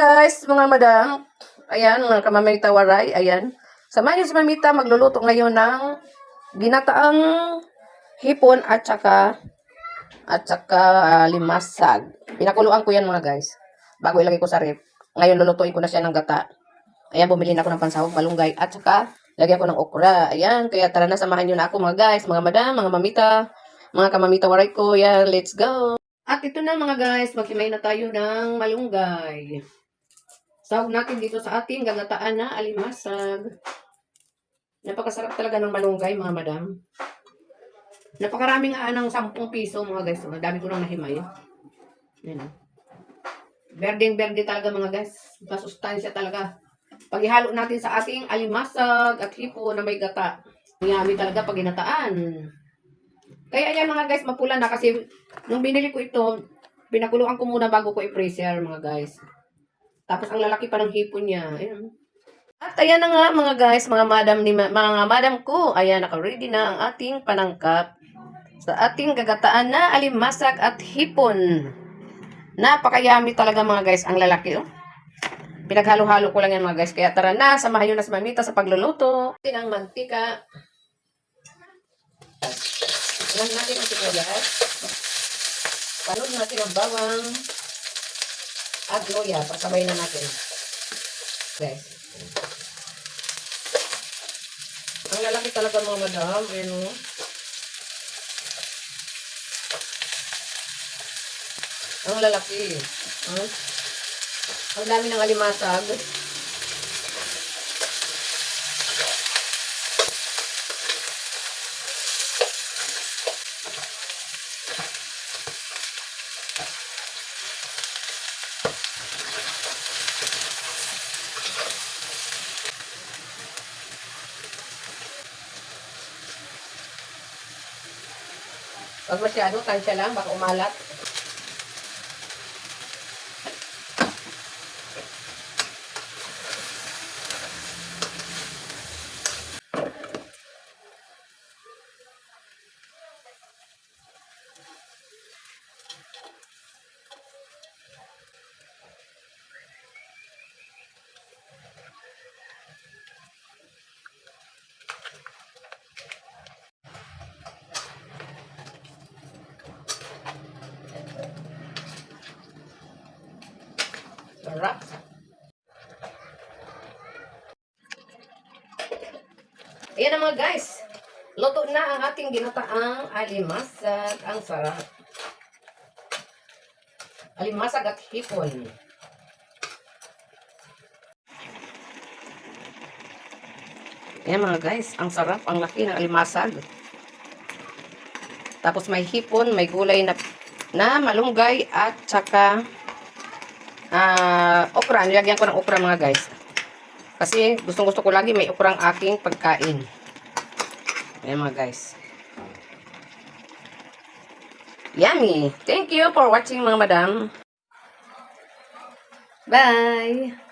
guys, mga madam. Ayan, mga kamamita waray. Ayan. Samahan niyo si Mamita magluluto ngayon ng ginataang hipon at saka at saka ah, limasag. Pinakuluan ko yan mga guys. Bago ilagay ko sa ref. Ngayon lulutuin ko na siya ng gata. Ayan, bumili na ako ng pansahog, malunggay at saka lagyan ko ng okra. Ayan, kaya tara na samahan niyo na ako mga guys, mga madam, mga mamita, mga kamamita waray ko. Ayan, let's go. At ito na mga guys, maghimay na tayo ng malunggay. Sahog natin dito sa ating gagataan na alimasag. Napakasarap talaga ng malunggay mga madam. Napakaraming nga ng 10 piso mga guys. Ang dami ko nang nahimay. Yan. oh. Berdeng berde talaga mga guys. Masustansya talaga. Pag ihalo natin sa ating alimasag at hipo na may gata. Yummy talaga pag ginataan. Kaya ayan mga guys, mapula na kasi nung binili ko ito, pinakuluan ko muna bago ko i-freezer mga guys. Tapos ang lalaki pa ng hipon niya. Ayan. At ayan na nga mga guys, mga madam ni ma- mga madam ko. Ayan, naka-ready na ang ating panangkap sa ating gagataan na alimasag at hipon. Napakayami talaga mga guys, ang lalaki oh. Pinaghalo-halo ko lang yan mga guys. Kaya tara na, samahan nyo na si Mamita sa pagluluto. Ating ang mantika. Ilan natin ang sibuyas. Palod natin ang bawang. At luya. Pasabay na natin. Guys. Ang lalaki talaga mga madam. Ayan o. Ang lalaki. Huh? Ang dami ng alimasag. Pag masyado, tansya lang, baka umalat. Sarap. Ayan na mga guys. Luto na ang ating ginataang alimasag. Ang sarap. Alimasag at hipon. Ayan mga guys. Ang sarap. Ang laki ng alimasag. Tapos may hipon, may gulay na, na malunggay at saka Ah, okra. Nilagyan ko ng okra mga guys. Kasi gustong gusto ko lagi may okra ang aking pagkain. Ayan mga guys. Yummy! Thank you for watching mga madam. Bye!